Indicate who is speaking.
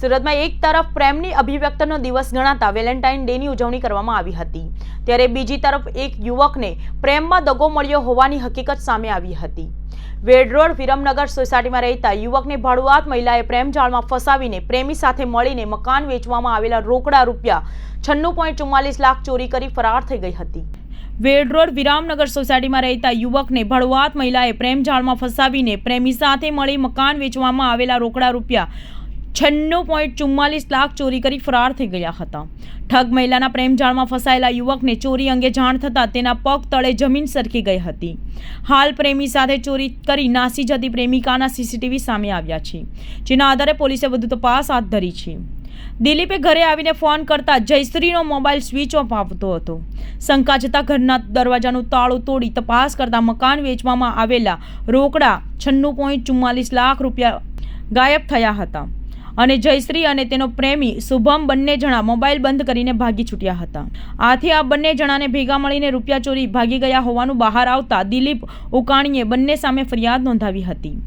Speaker 1: સુરતમાં એક તરફ પ્રેમની અભિવ્યક્તિનો દિવસ ગણાતા વેલેન્ટાઇન ડેની ઉજવણી કરવામાં આવી હતી. ત્યારે બીજી તરફ એક યુવકને પ્રેમમાં દગો મળ્યો હોવાની હકીકત સામે આવી હતી. વેડરોડ વિરમનગર સોસાયટીમાં રહેતા યુવકને ભાડુઆત મહિલાએ પ્રેમ જાળમાં ફસાવીને પ્રેમી સાથે મળીને મકાન વેચવામાં આવેલા રોકડા રૂપિયા છન્નું પોઈન્ટ ચુમ્માલીસ લાખ ચોરી કરી ફરાર થઈ ગઈ હતી. વેડરોડ વિરામનગર સોસાયટીમાં રહેતા યુવકને ભળવાત મહિલાએ પ્રેમ જાળમાં ફસાવીને પ્રેમી સાથે મળી મકાન વેચવામાં આવેલા રોકડા રૂપિયા છન્નું પોઈન્ટ ચુમ્માલીસ લાખ ચોરી કરી ફરાર થઈ ગયા હતા. ઠગ મહિલાના પ્રેમજાળમાં ફસાયેલા યુવકને ચોરી અંગે જાણ થતાં તેના પગ તળે જમીન સરકી ગઈ હતી. હાલ પ્રેમી સાથે ચોરી કરી નાસી જતી પ્રેમિકાના સીસીટીવી સામે આવ્યા છે, જેના આધારે પોલીસે વધુ તપાસ હાથ ધરી છે. દિલીપે ઘરે આવીને ફોન કરતા જયશ્રીનો મોબાઈલ સ્વિચ ઓફ આવતો હતો. શંકા જતા ઘરના દરવાજાનું તાળું તોડી તપાસ કરતા મકાન વેચવામાં આવેલા રોકડા છન્નું પોઈન્ટ ચુમ્માલીસ લાખ રૂપિયા ગાયબ થયા હતા. અને જયશ્રી અને તેનો પ્રેમી શુભમ બંને જણા મોબાઈલ બંધ કરીને ભાગી છૂટ્યા હતા. આથી આ બંને જણાને ભેગા મળીને રૂપિયા ચોરી ભાગી ગયા હોવાનું બહાર આવતા દિલીપ ઉકાણીએ બંને સામે ફરિયાદ નોંધાવી હતી.